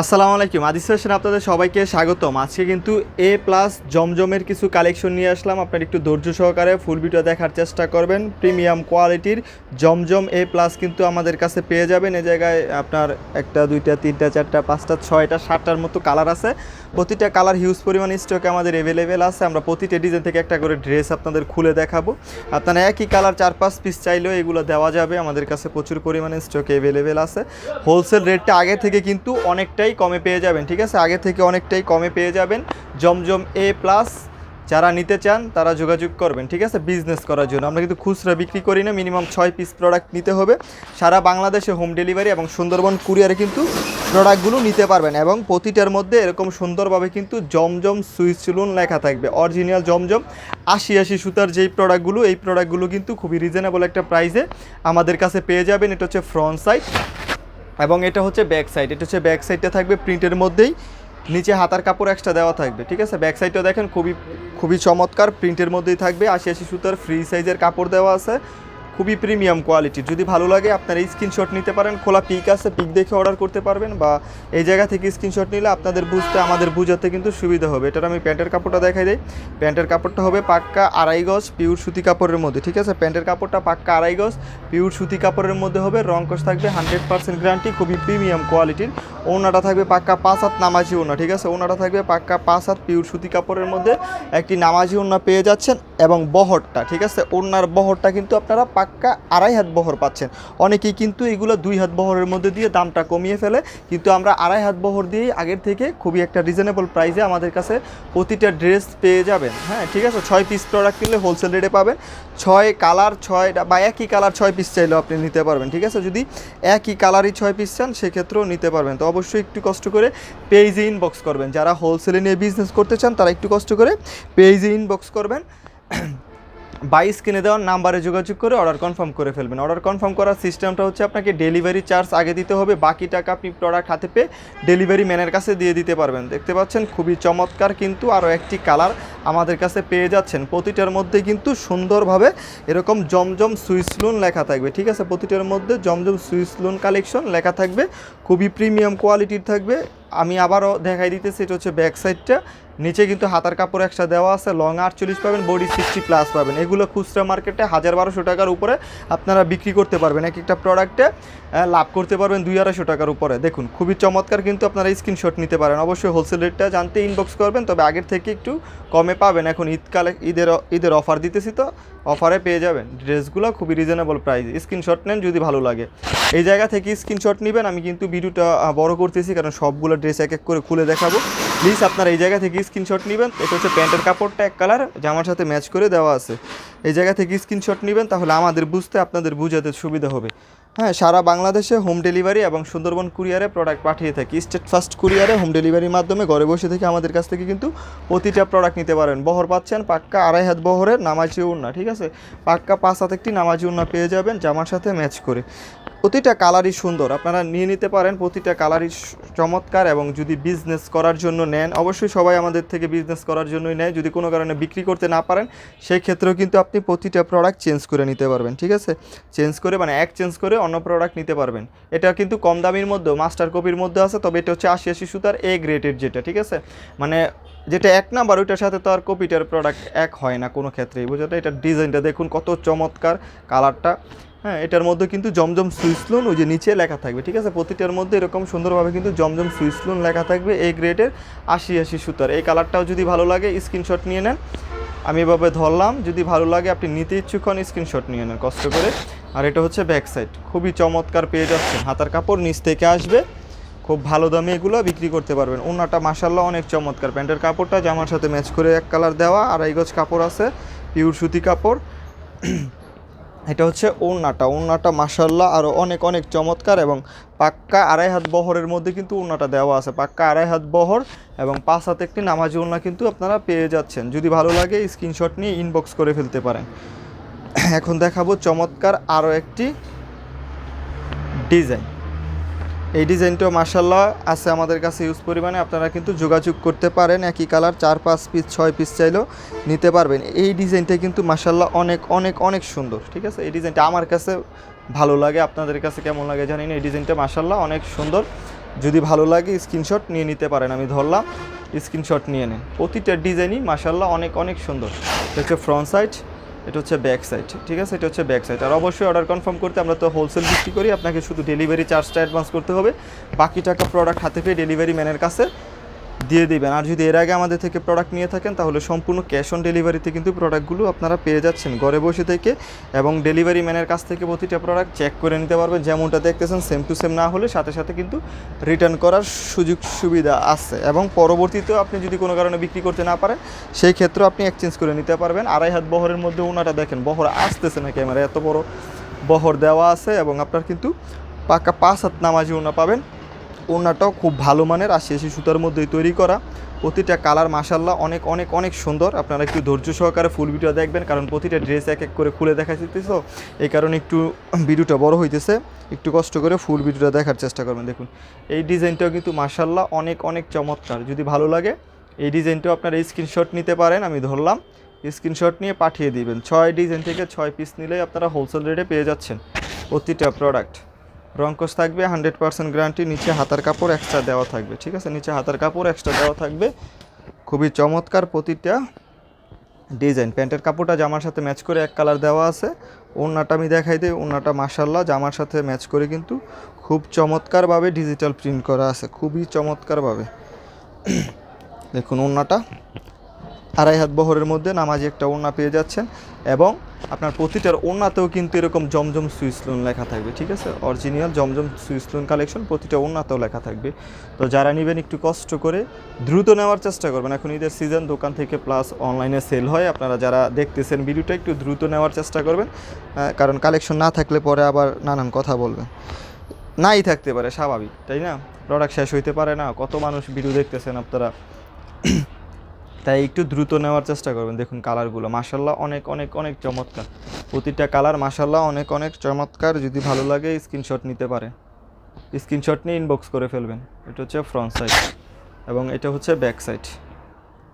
আসসালামু আলাইকুম। আদিস ফ্যাশন আপনাদের সবাইকে স্বাগতম। আজকে কিন্তু এ প্লাস জমজমের কিছু কালেকশন নিয়ে আসলাম। আপনার একটু ধৈর্য সহকারে ফুল ভিডিও দেখার চেষ্টা করবেন। প্রিমিয়াম কোয়ালিটির জমজম এ প্লাস কিন্তু আমাদের কাছে পেয়ে যাবেন। এ জায়গায় আপনার একটা, দুইটা, তিনটা, চারটা, পাঁচটা, ছয়টা, সাতটার মতো কালার আছে। প্রতিটা কালার হিউজ পরিমাণ স্টকে আমাদের অ্যাভেলেবেল আছে। আমরা প্রতিটা ডিজাইন থেকে একটা করে ড্রেস আপনাদের খুলে দেখাবো। আপনারা একই কালার চার, পাঁচ পিস চাইলেও এগুলো দেওয়া যাবে। আমাদের কাছে প্রচুর পরিমাণে স্টকে অ্যাভেলেবেল আছে। হোলসেল রেটটা আগে থেকে কিন্তু অনেকটাই কমে পেয়ে যাবেন, ঠিক আছে? আগে থেকে অনেকটাই কমে পেয়ে যাবেন। জমজম এ প্লাস যারা নিতে চান, তারা যোগাযোগ করবেন, ঠিক আছে? বিজনেস করার জন্য। আমরা কিন্তু খুচরা বিক্রি করি না মিনিমাম ছয় পিস প্রোডাক্ট নিতে হবে। সারা বাংলাদেশে হোম ডেলিভারি এবং সুন্দরবন কুরিয়ারে কিন্তু প্রোডাক্টগুলো নিতে পারবেন এবং প্রতিটার মধ্যে এরকম সুন্দরভাবে কিন্তু জমজম সুইচ চুলুন লেখা থাকবে। অরিজিনাল জমজম, আশি আশি সুতার যেই প্রোডাক্টগুলো এই প্রোডাক্টগুলো কিন্তু খুবই রিজনেবল একটা প্রাইসে আমাদের কাছে পেয়ে যাবেন। এটা হচ্ছে ফ্রন্ট সাইড এবং এটা হচ্ছে ব্যাক সাইড এটা হচ্ছে ব্যাক সাইডটা থাকবে প্রিন্টের মধ্যেই, নিচে হাতার কাপড় এক্সট্রা দেওয়া থাকবে, ঠিক আছে? ব্যাক সাইডটা দেখেন খুবই খুবই চমৎকার প্রিন্টের মধ্যেই থাকবে, আশি আশি সুতার ফ্রি সাইজের কাপড় দেওয়া আছে। খুবই প্রিমিয়াম কোয়ালিটির যদি ভালো লাগে, আপনারা এই স্ক্রিনশট নিতে পারেন। খোলা পিক আছে পিক দেখে অর্ডার করতে পারবেন বা এই জায়গা থেকে স্ক্রিনশট নিলে আপনাদের বুঝতে, আমাদের বুঝাতে কিন্তু সুবিধা হবে। এটার আমি প্যান্টের কাপড়টা দেখাই দিই। প্যান্টের কাপড়টা হবে পাক্কা আড়াই গজ পিওর সুতি কাপড়ের মধ্যে, ঠিক আছে? প্যান্টের কাপড়টা পাক্কা আড়াই গজ পিওর সুতি কাপড়ের মধ্যে হবে। রং কস থাকবে হান্ড্রেড পার্সেন্ট গ্যারান্টি খুবই প্রিমিয়াম কোয়ালিটির ওনাটা থাকবে পাক্কা পাঁচ হাত নামাজি ওনা ঠিক আছে? ওনাটা থাকবে পাক্কা পাঁচ হাত পিওর সুতি কাপড়ের মধ্যে। একটি নামাজি ওনা পেয়ে যাচ্ছেন এবং বহরটা, ঠিক আছে? ওনার বহরটা কিন্তু আপনারা পাক্কা আড়াই হাত বহর পাচ্ছেন। অনেকেই কিন্তু এগুলো দুই হাত বহরের মধ্যে দিয়ে দামটা কমিয়ে ফেলে। কিন্তু আমরা আড়াই হাত বহর দিয়েই আগের থেকে খুবই একটা রিজনেবল প্রাইসে আমাদের কাছে প্রতিটা ড্রেস পেয়ে যাবেন। হ্যাঁ ঠিক আছে? ছয় পিস প্রোডাক্ট কিনলে হোলসেল রেটে পাবেন। ছয় কালার ছয়টা বা একই কালার ছয় পিস চাইলেও আপনি নিতে পারবেন, ঠিক আছে? যদি একই কালারই ছয় পিস চান, সেক্ষেত্রেও নিতে পারবেন। তো অবশ্যই একটু কষ্ট করে পেজে ইনবক্স করবেন। যারা হোলসেলে নিয়ে বিজনেস করতে চান, তারা একটু কষ্ট করে পেজে ইনবক্স করবেন। বাইশ কিনে দেওয়ার নাম্বারে যোগাযোগ করে অর্ডার কনফার্ম করে ফেলবেন। অর্ডার কনফার্ম করার সিস্টেমটা হচ্ছে আপনাকে ডেলিভারি চার্জ আগে দিতে হবে, বাকি টাকা আপনি প্রোডাক্ট হাতে পেয়ে ডেলিভারি ম্যানের কাছে দিয়ে দিতে পারবেন। দেখতে পাচ্ছেন, খুবই চমৎকার কিন্তু আরও একটি কালার আমাদের কাছে পেয়ে যাচ্ছেন। প্রতিটার মধ্যে কিন্তু সুন্দরভাবে এরকম জমজম সুইস সুইসলুন লেখা থাকবে, ঠিক আছে? প্রতিটার মধ্যে জমজম সুইসলুন কালেকশন লেখা থাকবে, খুবই প্রিমিয়াম কোয়ালিটির থাকবে। আমি আবারও দেখাই দিতেছি, এটা হচ্ছে ব্যাক সাইডটা নিচে কিন্তু হাতার কাপড় একটা দেওয়া আছে লং আটচল্লিশ পাবেন বডি সিক্সটি প্লাস পাবেন। এগুলো খুচরা মার্কেটে হাজার বারোশো টাকার উপরে আপনারা বিক্রি করতে পারবেন। এক একটা প্রোডাক্টে লাভ করতে পারবেন দুই আড়াইশো টাকার উপরে। দেখুন, খুবই চমৎকার কিন্তু আপনারা স্ক্রিনশট নিতে পারেন। অবশ্যই হোলসেল রেটটা জানতে ইনবক্স করবেন, তবে আগের থেকে একটু কমে পাবেন। এখন ঈদকালে ঈদের ঈদের অফার দিতেছি তো অফারে পেয়ে যাবেন। ড্রেসগুলো খুবই রিজনেবল প্রাইস স্ক্রিনশট নেন যদি ভালো লাগে। এই জায়গা থেকে স্ক্রিনশট নেবেন, আমি কিন্তু ভিডিওটা বড় করতেছি, কারণ সবগুলো ড্রেস এক এক করে খুলে দেখাবো। প্লিজ আপনারা এই জায়গা থেকে স্ক্রিনশট নেবেন। এটা হচ্ছে প্যান্টের কাপড়টা এক কালার জামার সাথে ম্যাচ করে দেওয়া আছে। এই জায়গা থেকে স্ক্রিনশট নেবেন, তাহলে আমাদের বুঝতে, আপনাদের বুঝাতে সুবিধা হবে। হ্যাঁ সারা বাংলাদেশে হোম ডেলিভারি এবং সুন্দরবন কুরিয়ারে প্রোডাক্ট পাঠিয়ে থাকি। স্টেট ফার্স্ট কুরিয়ারে হোম ডেলিভারির মাধ্যমে ঘরে বসে থেকে আমাদের কাছ থেকে কিন্তু প্রতিটা প্রোডাক্ট নিতে পারেন। বহর পাচ্ছেন, পাক্কা আড়াই হাত বহরের নামাজি উন্না ঠিক আছে? পাক্কা পাঁচ হাত একটি নামাজি উন্না পেয়ে যাবেন, জামার সাথে ম্যাচ করে। প্রতিটা কালারই সুন্দর। আপনারা নিয়ে নিতে পারেন প্রতিটা কালারই চমৎকার এবং যদি বিজনেস করার জন্য নেন, অবশ্যই সবাই আমাদের থেকে বিজনেস করার জন্যই নেয়। যদি কোনো কারণে বিক্রি করতে না পারেন সেই ক্ষেত্রেও কিন্তু আপনি প্রতিটা প্রোডাক্ট চেঞ্জ করে নিতে পারবেন, ঠিক আছে? চেঞ্জ করে মানে এক চেঞ্জ করে অন্য প্রোডাক্ট নিতে পারবেন। এটা কিন্তু কম দামির মধ্যেও মাস্টার কপির মধ্যে আছে, তবে এটা হচ্ছে আশি আশি সুতার এ গ্রেডের যেটা, ঠিক আছে? মানে যেটা এক নাম্বার ওইটার সাথে তো আর কপিটার প্রোডাক্ট এক হয় না কোনো ক্ষেত্রেই বুঝতে এটা ডিজাইনটা দেখুন কত চমৎকার কালারটা হ্যাঁ এটার মধ্যে কিন্তু জমজম সুইসলুন ওই যে নিচে লেখা থাকবে, ঠিক আছে? প্রতিটার মধ্যে এরকম সুন্দরভাবে কিন্তু জমজম সুইসলুন লেখা থাকবে এই গ্রেডের আশি আশি সুতার। এই কালারটাও যদি ভালো লাগে স্ক্রিনশট নিয়ে নেন। আমি এভাবে ধরলাম, যদি ভালো লাগে আপনি নিতে ইচ্ছুক হন স্ক্রিনশট নিয়ে নেন, কষ্ট করে। আর এটা হচ্ছে ব্যাক সাইড খুবই চমৎকার পেয়ে যাচ্ছেন। হাতার কাপড় নিচ থেকে আসবে। খুব ভালো দামে এগুলো বিক্রি করতে পারবেন। ওনাটা মাসাল্লাহ অনেক চমৎকার। প্যান্টের কাপড়টা জামার সাথে ম্যাচ করে এক কালার দেওয়া, আড়াই গজ কাপড় আছে পিউর সুতি কাপড়। এটা হচ্ছে ওড়নাটা ওড়নাটা মাসাল্লাহ আরও অনেক অনেক চমৎকার এবং পাক্কা আড়াই হাত বহরের মধ্যে কিন্তু ওড়নাটা দেওয়া আছে। পাক্কা আড়াই হাত বহর এবং পাঁচ হাত একটি নামাজি ওড়না কিন্তু আপনারা পেয়ে যাচ্ছেন। যদি ভালো লাগে স্ক্রিনশট নিয়ে ইনবক্স করে ফেলতে পারেন। এখন দেখাবো চমৎকার আরও একটি ডিজাইন। এই ডিজাইনটাও মার্শাল্লাহ আছে আমাদের কাছে ইউজ পরিমাণে, আপনারা কিন্তু যোগাযোগ করতে পারেন, একই কালার, চার পাঁচ পিস, ছয় পিস চাইলেও নিতে পারবেন। এই ডিজাইনটা কিন্তু মার্শাল্লাহ অনেক অনেক অনেক সুন্দর, ঠিক আছে? এই ডিজাইনটা আমার কাছে ভালো লাগে, আপনাদের কাছে কেমন লাগে জানি না, এই ডিজাইনটা মার্শাল্লাহ অনেক সুন্দর। যদি ভালো লাগে, স্ক্রিনশট নিয়ে নিতে পারেন, আমি ধরলাম, স্ক্রিনশট নিয়ে নেন। প্রতিটা ডিজাইনই মাসাল্লাহ অনেক অনেক সুন্দর। হচ্ছে ফ্রন্ট সাইড এটা হচ্ছে ব্যাক সাইড ঠিক আছে? এটা হচ্ছে ব্যাক সাইড আর অবশ্যই অর্ডার কনফার্ম করতে আমরা তো হোলসেল বিক্রি করি, আপনাকে শুধু ডেলিভারি চার্জটা অ্যাডভান্স করতে হবে। বাকি টাকা প্রোডাক্ট হাতে পেয়ে ডেলিভারি ম্যানের কাছে দিয়ে দিবেন। আর যদি এর আগে আমাদের থেকে প্রোডাক্ট নিয়ে থাকেন, তাহলে সম্পূর্ণ ক্যাশ অন ডেলিভারিতে কিন্তু প্রোডাক্টগুলো আপনারা পেয়ে যাচ্ছেন ঘরে বসে থেকে এবং ডেলিভারি ম্যানের কাছ থেকে প্রতিটা প্রোডাক্ট চেক করে নিতে পারবেন। যেমনটা দেখতেছেন সেম টু সেম না হলে সাথে সাথে কিন্তু রিটার্ন করার সুযোগ সুবিধা আছে এবং পরবর্তীতেও আপনি যদি কোনো কারণে বিক্রি করতে না পারেন, সেই ক্ষেত্রেও আপনি এক্সচেঞ্জ করে নিতে পারবেন। আড়াই হাত বহরের মধ্যে ওনাটা দেখেন, বহর আসতেছে না ক্যামেরা এত বড় বহর দেওয়া আছে এবং আপনার কিন্তু পাকা পাঁচ হাত নামাজি ওনা পাবেন। ওড়নাটাও খুব ভালো মানের আশি আশি সুতার মধ্যেই তৈরি করা। প্রতিটা কালার মাসাল্লাহ অনেক অনেক অনেক সুন্দর। আপনারা একটু ধৈর্য সহকারে ফুল ভিডিও দেখবেন, কারণ প্রতিটা ড্রেস এক এক করে খুলে দেখা যেতেছে এই কারণে একটু ভিডিওটা বড় হইতেছে। একটু কষ্ট করে ফুল ভিডিওটা দেখার চেষ্টা করবেন। দেখুন, এই ডিজাইনটাও কিন্তু মাসাল্লাহ অনেক অনেক চমৎকার। যদি ভালো লাগে, এই ডিজাইনটাও আপনারা স্ক্রিনশট নিতে পারেন, আমি ধরলাম। স্ক্রিনশট নিয়ে পাঠিয়ে দিবেন। ছয় ডিজাইন থেকে ছয় পিস নিলেই আপনারা হোলসেল রেটে পেয়ে যাচ্ছেন প্রতিটা প্রোডাক্ট। রঙ্কস থাকবে, হান্ড্রেড পার্সেন্ট গ্যারান্টি, নিচে হাতার কাপড় এক্সট্রা দেওয়া থাকবে, ঠিক আছে? নিচে হাতার কাপড় এক্সট্রা দেওয়া থাকবে। খুবই চমৎকার প্রতিটা ডিজাইন। প্যান্টের কাপড়টা জামার সাথে ম্যাচ করে এক কালার দেওয়া আছে। ওড়নাটা আমি দেখাই দিই, ওড়নাটা মাসাল্লাহ জামার সাথে ম্যাচ করে কিন্তু খুব চমৎকারভাবে ডিজিটাল প্রিন্ট করা আছে। খুবই চমৎকারভাবে। দেখুন ওড়নাটা। আড়াই হাত বহরের মধ্যে নামাজি একটা ওড়না পেয়ে যাচ্ছেন এবং আপনার প্রতিটার ওড়নাতেও কিন্তু এরকম জমজম সুইসলুন লেখা থাকবে, ঠিক আছে? অরিজিনাল জমজম সুইসলুন কালেকশন প্রতিটা ওড়নাতেও লেখা থাকবে। তো যারা নেবেন একটু কষ্ট করে দ্রুত নেওয়ার চেষ্টা করবেন। এখন ঈদের সিজন দোকান থেকে প্লাস অনলাইনে সেল হয়। আপনারা যারা দেখতেছেন ভিডিওটা একটু দ্রুত নেওয়ার চেষ্টা করবেন কারণ কালেকশন না থাকলে পরে আবার নানান কথা বলবেন। নাই থাকতে পারে, স্বাভাবিক, তাই না? প্রোডাক্ট শেষ হইতে পারে না। কত মানুষ ভিডিও দেখতেছেন আপনারা। তাই একটু দ্রুত নেওয়ার চেষ্টা করবেন। দেখুন কালারগুলো মাসাল্লাহ অনেক অনেক অনেক চমৎকার। প্রতিটা কালার মাসাল্লাহ অনেক অনেক চমৎকার। যদি ভালো লাগে, স্ক্রিনশট নিতে পারে। স্ক্রিনশট নিয়ে ইনবক্স করে ফেলবেন। এটা হচ্ছে ফ্রন্ট সাইড এবং এটা হচ্ছে ব্যাক সাইড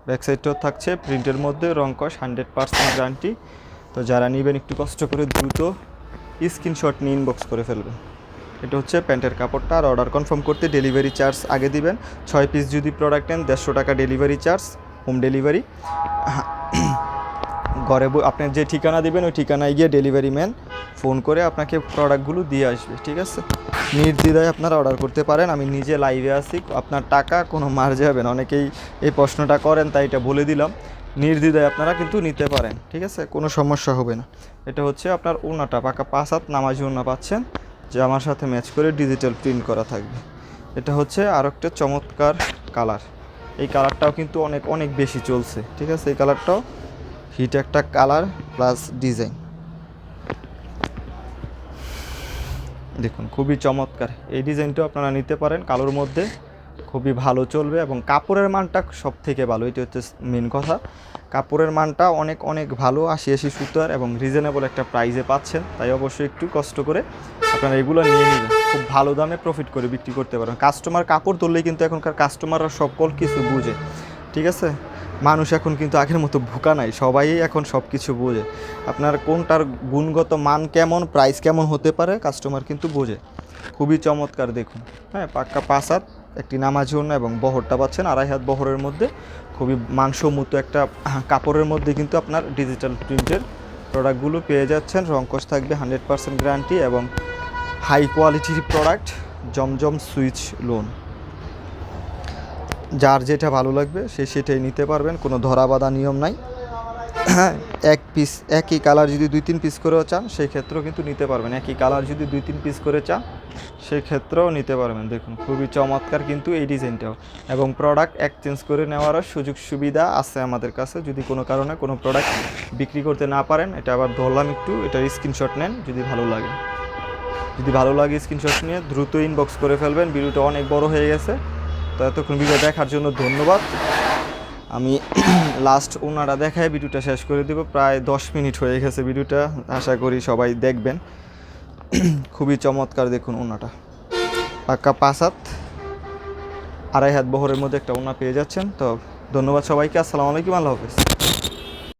ব্যাক সাইডটাও থাকছে প্রিন্টের মধ্যে রংকশ হান্ড্রেড পার্সেন্ট গ্যারান্টি তো যারা নেবেন, একটু কষ্ট করে দ্রুত স্ক্রিনশট নিয়ে ইনবক্স করে ফেলবেন। এটা হচ্ছে প্যান্টের কাপড়টা। আর অর্ডার কনফার্ম করতে ডেলিভারি চার্জ আগে দিবেন। ছয় পিস যদি প্রোডাক্ট নেন, দেড়শো টাকা ডেলিভারি চার্জ হোম ডেলিভারি। ঘরে আপনার যে ঠিকানা দেবেন, ওই ঠিকানায় গিয়ে ডেলিভারি ম্যান ফোন করে আপনাকে প্রোডাক্টগুলো দিয়ে আসবে, ঠিক আছে? নির্দ্বিধায় আপনারা অর্ডার করতে পারেন, আমি নিজে লাইভে আসি আপনার টাকা কোনো মার যাবে না, অনেকেই এই প্রশ্নটা করেন, তাই এটা বলে দিলাম। নির্দ্বিধায় আপনারা কিন্তু নিতে পারেন, ঠিক আছে? কোনো সমস্যা হবে না। এটা হচ্ছে আপনার ওনাটা পাকা পাঁচ হাত নামাজি ওনা পাচ্ছেন, যে আমার সাথে ম্যাচ করে ডিজিটাল প্রিন্ট করা থাকবে। এটা হচ্ছে আর একটা চমৎকার কালার। এই কালারটাও কিন্তু অনেক অনেক বেশি চলছে, ঠিক আছে? এই কালারটাও হিট একটা কালার প্লাস ডিজাইন দেখুন, খুবই চমৎকার। এই ডিজাইনটাও আপনারা নিতে পারেন, কালোর মধ্যে খুবই ভালো চলবে এবং কাপড়ের মানটা সব থেকে ভালো, এটি হচ্ছে মেন কথা। কাপড়ের মানটা অনেক অনেক ভালো, আশি আশি সুতার এবং রিজনেবল একটা প্রাইসে পাচ্ছেন, তাই অবশ্যই একটু কষ্ট করে আপনারা এগুলো নিয়ে নেবেন। খুব ভালো দামে প্রফিট করে বিক্রি করতে পারেন। কাস্টমার কাপড় তুললেই কিন্তু এখনকার কাস্টমাররা সকল কিছু বুঝে। ঠিক আছে? মানুষ এখন কিন্তু আগের মতো ভুকা নাই, সবাই এখন সব কিছু বোঝে। আপনার কোনটার গুণগত মান কেমন প্রাইস কেমন হতে পারে কাস্টমার কিন্তু বোঝে। খুবই চমৎকার দেখুন। হ্যাঁ পাক্কা পাঁচ হাত, একটি নামাজি ওড়না এবং বহরটা পাচ্ছেন আড়াই হাত বহরের মধ্যে। খুবই মাংসমুতো একটা কাপড়ের মধ্যে কিন্তু আপনার ডিজিটাল প্রিন্টের প্রোডাক্টগুলো পেয়ে যাচ্ছেন। রঙ্কশ থাকবে হান্ড্রেড পার্সেন্ট গ্যারান্টি এবং হাই কোয়ালিটির প্রোডাক্ট, জমজম সুইচ লোন। যার যেটা ভালো লাগবে, সে সেটাই নিতে পারবেন, কোনো ধরা বাঁধা নিয়ম নাই। হ্যাঁ এক পিস একই কালার যদি দুই তিন পিস করেও চান, সেই ক্ষেত্রেও কিন্তু নিতে পারবেন। একই কালার যদি দুই তিন পিস করে চান, সেই ক্ষেত্রেও নিতে পারবেন। দেখুন, খুবই চমৎকার কিন্তু এই ডিজাইনটাও। এবং প্রোডাক্ট এক্সচেঞ্জ করে নেওয়ারও সুযোগ সুবিধা আছে আমাদের কাছে। যদি কোনো কারণে কোনো প্রোডাক্ট বিক্রি করতে না পারেন, এটা আবার ধরলাম একটু, এটার স্ক্রিনশট নেন, যদি ভালো লাগে। যদি ভালো লাগে স্ক্রিনশট নিয়ে, দ্রুত ইনবক্স করে ফেলবেন। ভিডিওটা অনেক বড় হয়ে গেছে। তো এতক্ষণ ভিডিও দেখার জন্য ধন্যবাদ। আমি লাস্ট ওনারা দেখায় ভিডিওটা শেষ করে দেব। প্রায় দশ মিনিট হয়ে গেছে ভিডিওটা। আশা করি সবাই দেখবেন। খুবই চমৎকার দেখুন ওনাটা। পাক্কা পাঁচ হাত, আড়াই হাত বহরের মধ্যে একটা ওনা পেয়ে যাচ্ছেন। তো ধন্যবাদ সবাইকে। আসসালামু আলাইকুম। আল্লাহ হাফেজ।